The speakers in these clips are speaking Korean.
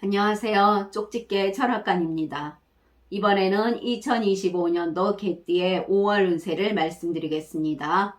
안녕하세요. 쪽집게 철학관입니다. 이번에는 2025년도 개띠의 5월 운세를 말씀드리겠습니다.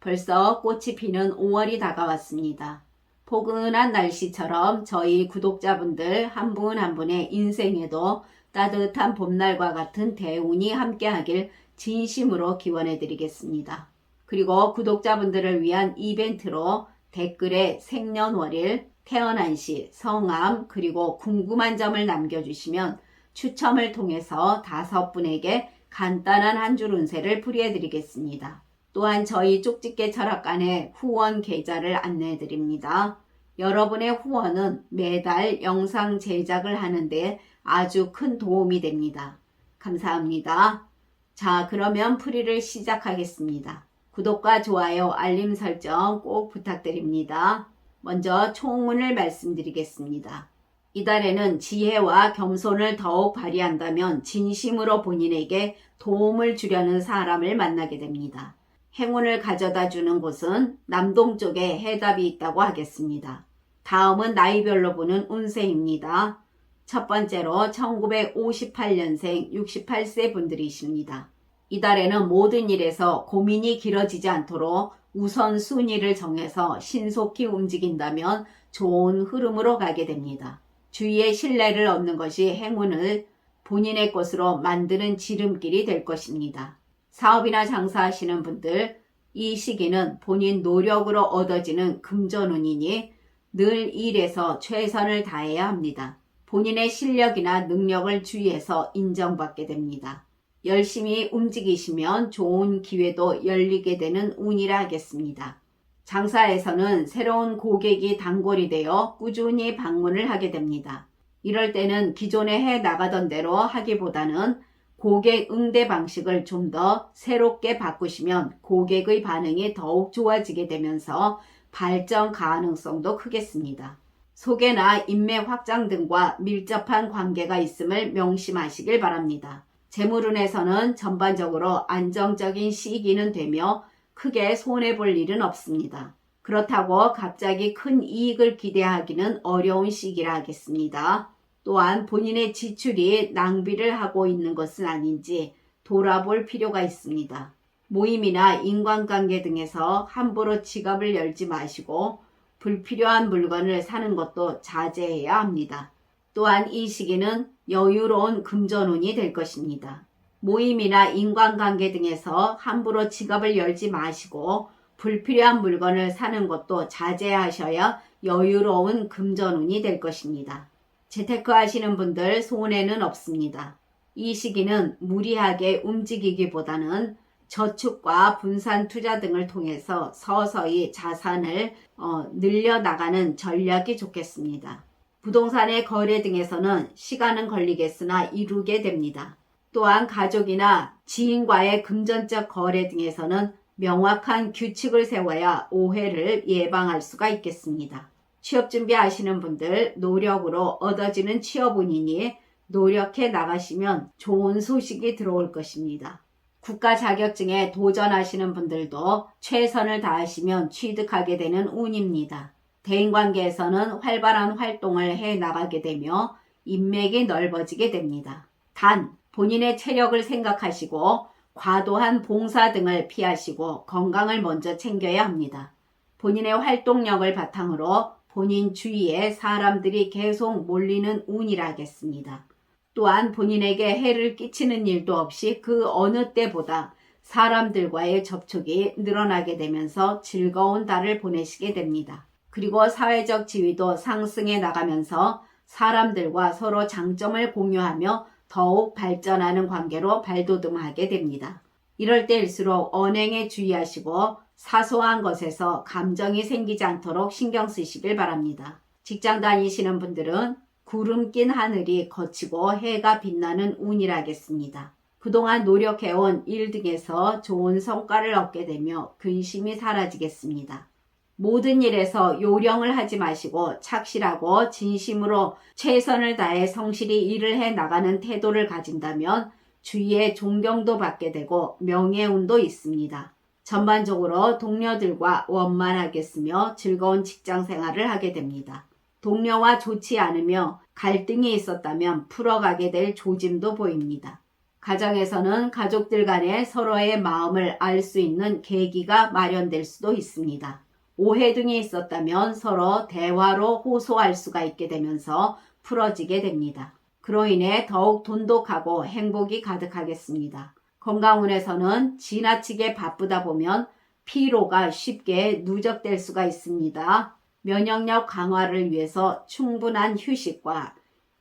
벌써 꽃이 피는 5월이 다가왔습니다. 포근한 날씨처럼 저희 구독자분들 한 분한 분의 인생에도 따뜻한 봄날과 같은 대운이 함께하길 진심으로 기원해 드리겠습니다. 그리고 구독자분들을 위한 이벤트로 댓글에 생년월일, 태어난 시, 성함, 그리고 궁금한 점을 남겨주시면 추첨을 통해서 다섯 분에게 간단한 한 줄 운세를 풀이해 드리겠습니다. 또한 저희 쪽집게 철학관의 후원 계좌를 안내해 드립니다. 여러분의 후원은 매달 영상 제작을 하는데 아주 큰 도움이 됩니다. 감사합니다. 자, 그러면 풀이를 시작하겠습니다. 구독과 좋아요, 알림 설정 꼭 부탁드립니다. 먼저 총문을 말씀드리겠습니다. 이달에는 지혜와 겸손을 더욱 발휘한다면 진심으로 본인에게 도움을 주려는 사람을 만나게 됩니다. 행운을 가져다 주는 곳은 남동쪽에 해답이 있다고 하겠습니다. 다음은 나이별로 보는 운세입니다. 첫 번째로 1958년생 68세 분들이십니다. 이달에는 모든 일에서 고민이 길어지지 않도록 우선 순위를 정해서 신속히 움직인다면 좋은 흐름으로 가게 됩니다. 주위의 신뢰를 얻는 것이 행운을 본인의 것으로 만드는 지름길이 될 것입니다. 사업이나 장사하시는 분들, 이 시기는 본인 노력으로 얻어지는 금전운이니 늘 일에서 최선을 다해야 합니다. 본인의 실력이나 능력을 주위에서 인정받게 됩니다. 열심히 움직이시면 좋은 기회도 열리게 되는 운이라 하겠습니다. 장사에서는 새로운 고객이 단골이 되어 꾸준히 방문을 하게 됩니다. 이럴 때는 기존에 해 나가던 대로 하기보다는 고객 응대 방식을 좀 더 새롭게 바꾸시면 고객의 반응이 더욱 좋아지게 되면서 발전 가능성도 크겠습니다. 소개나 인맥 확장 등과 밀접한 관계가 있음을 명심하시길 바랍니다. 재물운에서는 전반적으로 안정적인 시기는 되며 크게 손해볼 일은 없습니다. 그렇다고 갑자기 큰 이익을 기대하기는 어려운 시기라 하겠습니다. 또한 본인의 지출이 낭비를 하고 있는 것은 아닌지 돌아볼 필요가 있습니다. 모임이나 인간관계 등에서 함부로 지갑을 열지 마시고 불필요한 물건을 사는 것도 자제해야 합니다. 또한 이 시기는 여유로운 금전운이 될 것입니다. 모임이나 인간관계 등에서 함부로 지갑을 열지 마시고 불필요한 물건을 사는 것도 자제하셔야 여유로운 금전운이 될 것입니다. 재테크 하시는 분들 손해는 없습니다. 이 시기는 무리하게 움직이기보다는 저축과 분산 투자 등을 통해서 서서히 자산을 어, 늘려나가는 전략이 좋겠습니다. 부동산의 거래 등에서는 시간은 걸리겠으나 이루게 됩니다. 또한 가족이나 지인과의 금전적 거래 등에서는 명확한 규칙을 세워야 오해를 예방할 수가 있겠습니다. 취업 준비하시는 분들 노력으로 얻어지는 취업운이니 노력해 나가시면 좋은 소식이 들어올 것입니다. 국가 자격증에 도전하시는 분들도 최선을 다하시면 취득하게 되는 운입니다. 대인관계에서는 활발한 활동을 해 나가게 되며 인맥이 넓어지게 됩니다. 단, 본인의 체력을 생각하시고 과도한 봉사 등을 피하시고 건강을 먼저 챙겨야 합니다. 본인의 활동력을 바탕으로 본인 주위에 사람들이 계속 몰리는 운이라 하겠습니다. 또한 본인에게 해를 끼치는 일도 없이 그 어느 때보다 사람들과의 접촉이 늘어나게 되면서 즐거운 달을 보내시게 됩니다. 그리고 사회적 지위도 상승해 나가면서 사람들과 서로 장점을 공유하며 더욱 발전하는 관계로 발돋움하게 됩니다. 이럴 때일수록 언행에 주의하시고 사소한 것에서 감정이 생기지 않도록 신경 쓰시길 바랍니다. 직장 다니시는 분들은 구름 낀 하늘이 거치고 해가 빛나는 운이라겠습니다. 그동안 노력해온 일 등에서 좋은 성과를 얻게 되며 근심이 사라지겠습니다. 모든 일에서 요령을 하지 마시고 착실하고 진심으로 최선을 다해 성실히 일을 해 나가는 태도를 가진다면 주위에 존경도 받게 되고 명예운도 있습니다. 전반적으로 동료들과 원만하겠으며 즐거운 직장 생활을 하게 됩니다. 동료와 좋지 않으며 갈등이 있었다면 풀어가게 될 조짐도 보입니다. 가정에서는 가족들 간에 서로의 마음을 알 수 있는 계기가 마련될 수도 있습니다. 오해 등이 있었다면 서로 대화로 호소할 수가 있게 되면서 풀어지게 됩니다. 그로 인해 더욱 돈독하고 행복이 가득하겠습니다. 건강운에서는 지나치게 바쁘다 보면 피로가 쉽게 누적될 수가 있습니다. 면역력 강화를 위해서 충분한 휴식과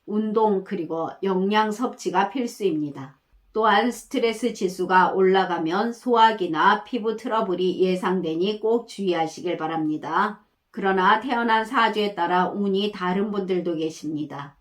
운동 그리고 영양 섭취가 필수입니다. 또한 스트레스 지수가 올라가면 소화기나 피부 트러블이 예상되니 꼭 주의하시길 바랍니다. 그러나 태어난 사주에 따라 운이 다른 분들도 계십니다.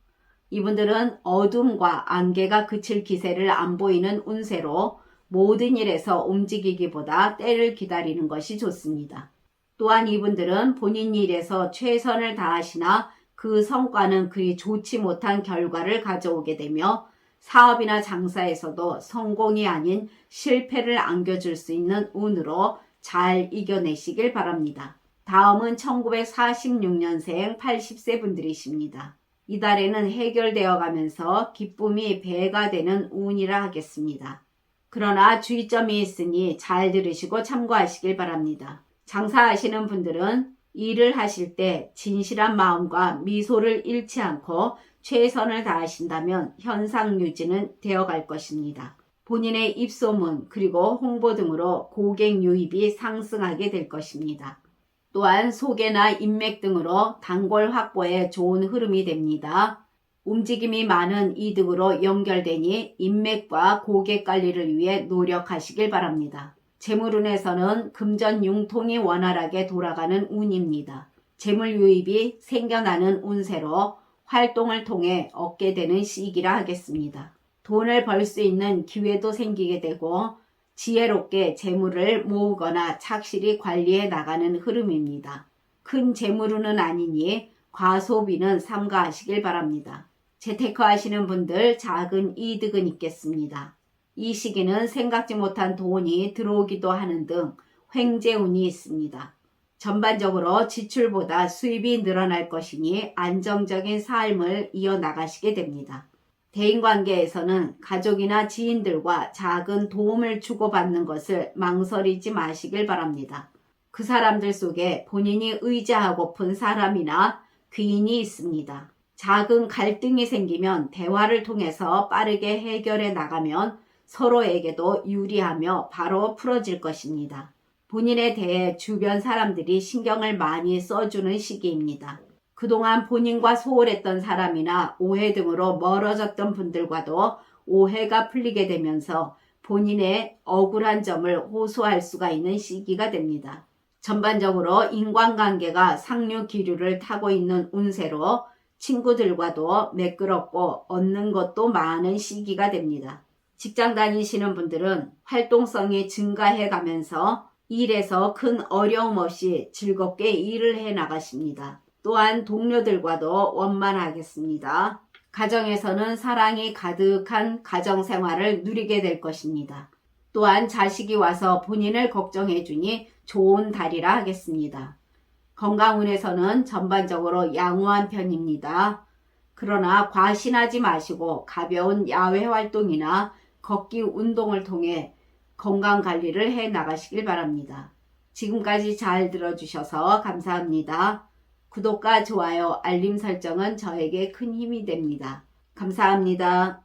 이분들은 어둠과 안개가 그칠 기세를 안 보이는 운세로 모든 일에서 움직이기보다 때를 기다리는 것이 좋습니다. 또한 이분들은 본인 일에서 최선을 다하시나 그 성과는 그리 좋지 못한 결과를 가져오게 되며 사업이나 장사에서도 성공이 아닌 실패를 안겨줄 수 있는 운으로 잘 이겨내시길 바랍니다. 다음은 1946년생 80세 분들이십니다. 이달에는 해결되어 가면서 기쁨이 배가 되는 운이라 하겠습니다. 그러나 주의점이 있으니 잘 들으시고 참고하시길 바랍니다. 장사하시는 분들은 일을 하실 때 진실한 마음과 미소를 잃지 않고 최선을 다하신다면 현상 유지는 되어 갈 것입니다. 본인의 입소문 그리고 홍보 등으로 고객 유입이 상승하게 될 것입니다. 또한 소개나 인맥 등으로 단골 확보에 좋은 흐름이 됩니다. 움직임이 많은 이득으로 연결되니 인맥과 고객 관리를 위해 노력하시길 바랍니다. 재물운에서는 금전 융통이 원활하게 돌아가는 운입니다. 재물 유입이 생겨나는 운세로 활동을 통해 얻게 되는 시기라 하겠습니다. 돈을 벌 수 있는 기회도 생기게 되고 지혜롭게 재물을 모으거나 착실히 관리해 나가는 흐름입니다. 큰 재물운은 아니니 과소비는 삼가하시길 바랍니다. 재테크 하시는 분들 작은 이득은 있겠습니다. 이 시기는 생각지 못한 돈이 들어오기도 하는 등 횡재운이 있습니다. 전반적으로 지출보다 수입이 늘어날 것이니 안정적인 삶을 이어나가시게 됩니다. 대인관계에서는 가족이나 지인들과 작은 도움을 주고받는 것을 망설이지 마시길 바랍니다. 그 사람들 속에 본인이 의지하고픈 사람이나 귀인이 있습니다. 작은 갈등이 생기면 대화를 통해서 빠르게 해결해 나가면 서로에게도 유리하며 바로 풀어질 것입니다. 본인에 대해 주변 사람들이 신경을 많이 써주는 시기입니다. 그동안 본인과 소홀했던 사람이나 오해 등으로 멀어졌던 분들과도 오해가 풀리게 되면서 본인의 억울한 점을 호소할 수가 있는 시기가 됩니다. 전반적으로 인간관계가 상류 기류를 타고 있는 운세로 친구들과도 매끄럽고 얻는 것도 많은 시기가 됩니다. 직장 다니시는 분들은 활동성이 증가해 가면서 일에서 큰 어려움 없이 즐겁게 일을 해 나가십니다. 또한 동료들과도 원만하겠습니다. 가정에서는 사랑이 가득한 가정 생활을 누리게 될 것입니다. 또한 자식이 와서 본인을 걱정해 주니 좋은 달이라 하겠습니다. 건강운에서는 전반적으로 양호한 편입니다. 그러나 과신하지 마시고 가벼운 야외 활동이나 걷기 운동을 통해 건강 관리를 해 나가시길 바랍니다. 지금까지 잘 들어주셔서 감사합니다. 구독과 좋아요, 알림 설정은 저에게 큰 힘이 됩니다. 감사합니다.